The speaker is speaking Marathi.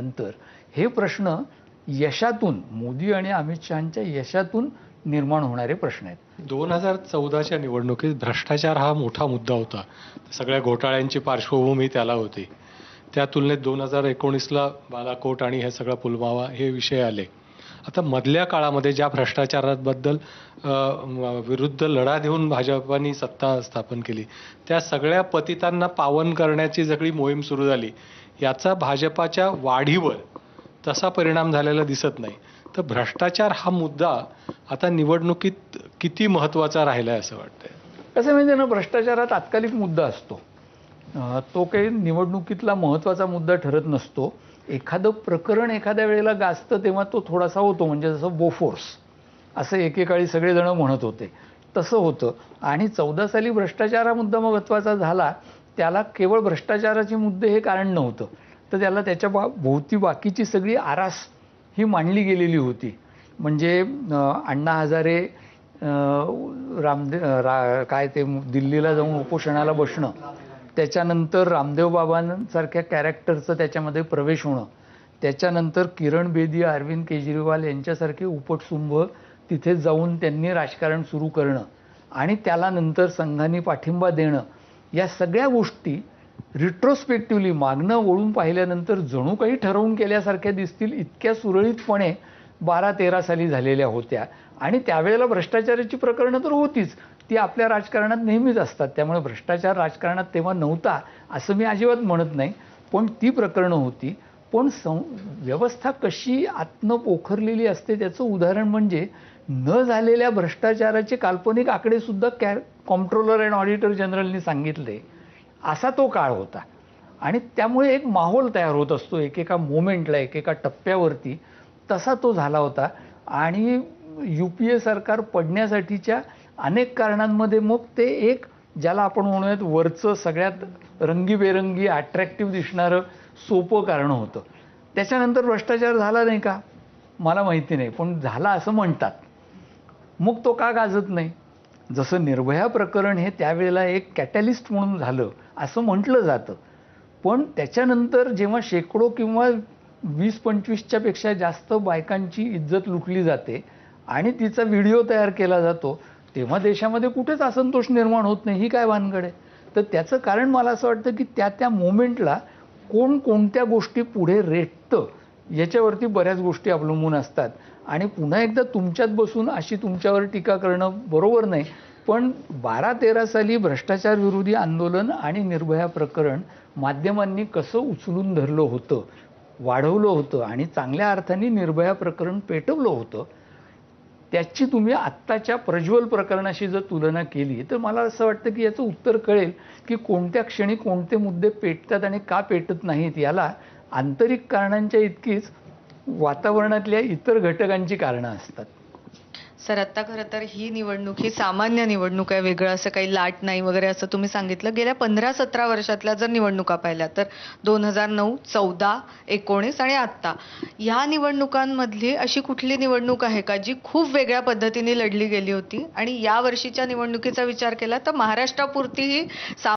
नंतर. हे प्रश्न यशातून मोदी आणि अमित शहाच्या यशातून निर्माण होणारे प्रश्न आहेत. दोन हजार चौदाच्या निवडणुकीत भ्रष्टाचार हा मोठा मुद्दा होता. सगळ्या घोटाळ्यांची पार्श्वभूमी त्याला होती. त्या तुलनेत दोन हजार एकोणीसला बालाकोट आणि हे सगळं पुलवामा हे विषय आले. आता मधल्या काळामध्ये ज्या भ्रष्टाचाराबद्दल विरुद्ध लढा देऊन भाजपाने सत्ता स्थापन केली त्या सगळ्या पतितांना पावन करण्याची सगळी मोहीम सुरू झाली. याचा भाजपाच्या वाढीवर तसा परिणाम झालेला दिसत नाही. तर भ्रष्टाचार हा मुद्दा आता निवडणुकीत किती महत्त्वाचा राहिला आहे असं वाटतंय? कसं म्हणजे ना भ्रष्टाचार हा तात्कालिक मुद्दा असतो. तो काही निवडणुकीतला महत्त्वाचा मुद्दा ठरत नसतो. एखादं प्रकरण एखाद्या वेळेला गाजतं तेव्हा तो थोडासा होतो म्हणजे जसं बोफोर्स असं एकेकाळी सगळेजण म्हणत होते. तसं होतं. आणि चौदा साली भ्रष्टाचार हा मुद्दा महत्त्वाचा झाला त्याला केवळ भ्रष्टाचाराचे मुद्दे हे कारण नव्हतं. तर त्याला त्याच्या बा भोवती बाकीची सगळी आरास ही मांडली गेलेली होती. म्हणजे अण्णा हजारे रामदे रामदेव रा काय ते दिल्लीला जाऊन उपोषणाला बसणं. त्याच्यानंतर रामदेव बाबांसारख्या कॅरेक्टरचं त्याच्यामध्ये प्रवेश होणं. त्याच्यानंतर किरण बेदी अरविंद केजरीवाल यांच्यासारखे उपटसुंभ तिथे जाऊन त्यांनी राजकारण सुरू करणं आणि त्याला नंतर संघाने पाठिंबा देणं. या सगळ्या गोष्टी रिट्रोस्पेक्टिव्हली मागणं वळून पाहिल्यानंतर जणू काही ठरवून केल्यासारख्या दिसतील इतक्या सुरळीतपणे बारा तेरा साली झालेल्या होत्या. आणि त्यावेळेला भ्रष्टाचाराची प्रकरणं तर होतीच. ती आपल्या राजकारणात नेहमीच असतात. त्यामुळे भ्रष्टाचार राजकारणात तेव्हा नव्हता असं मी अजिबात म्हणत नाही. पण ती प्रकरणं होती. पण सं व्यवस्था कशी आत्म पोखरलेली असते त्याचं उदाहरण म्हणजे न झालेल्या भ्रष्टाचाराचे काल्पनिक आकडेसुद्धा कॅ कॉम्प्ट्रोलर अँड ऑडिटर जनरलनी सांगितले. असा तो काळ होता. आणि त्यामुळे एक माहोल तयार होत असतो एकेका मोमेंटला एकेका टप्प्यावरती. तसा तो झाला होता. आणि यू पी ए सरकार पडण्यासाठीच्या अनेक कारणांमध्ये मग ते एक ज्याला आपण म्हणूयात वरचं सगळ्यात रंगीबेरंगी अट्रॅक्टिव्ह दिसणारं सोपं कारण होतं. त्याच्यानंतर भ्रष्टाचार झाला नाही का? मला माहिती नाही पण झाला असं म्हणतात. मग तो का गाजत नाही? जसं निर्भया प्रकरण हे त्यावेळेला एक कॅटॅलिस्ट म्हणून झालं असं म्हटलं जातं. पण त्याच्यानंतर जेव्हा शेकडो किंवा वीस पंचवीसच्या पेक्षा जास्त बायकांची इज्जत लुटली जाते आणि तिचा व्हिडिओ तयार केला जातो तेव्हा देशामध्ये कुठेच असंतोष निर्माण होत नाही ही काय भानगड आहे? तर त्याचं कारण मला असं वाटतं की त्या त्या मोमेंटला कोण कोणत्या गोष्टी पुढे रेटतं याच्यावरती बऱ्याच गोष्टी अवलंबून असतात. आणि पुन्हा एकदा तुमच्यात बसून अशी तुमच्यावर टीका करणं बरोबर नाही पण बारा तेरा साली भ्रष्टाचार विरोधी आंदोलन आणि निर्भया प्रकरण माध्यमांनी कसं उचलून धरलं होतं वाढवलं होतं आणि चांगल्या अर्थाने निर्भया प्रकरण पेटवलं होतं त्याची तुम्ही आत्ताच्या प्रज्वल प्रकरणाशी जर तुलना केली तर मला असं वाटतं की याचं उत्तर कळेल की कोणत्या क्षणी कोणते मुद्दे पेटतात आणि का पेटत नाहीत याला आंतरिक कारणांच्या इतकीच वातावरणातल्या इतर घटकांची कारणं असतात. सर आता खरं तर ही निवडणूक ही सामान्य निवडणूक आहे वेगळं असं काही लाट नाही वगैरे असं तुम्ही सांगितलं. गेल्या पंधरा सतरा वर्षातल्या जर निवडणुका पाहिल्या तर दोन हजार नऊ चौदा एकोणीस आणि आत्ता ह्या निवडणुकांमधली अशी कुठली निवडणूक आहे का जी खूप वेगळ्या पद्धतीने लढली गेली होती? आणि या वर्षीच्या निवडणुकीचा विचार केला तर महाराष्ट्रापुरती ही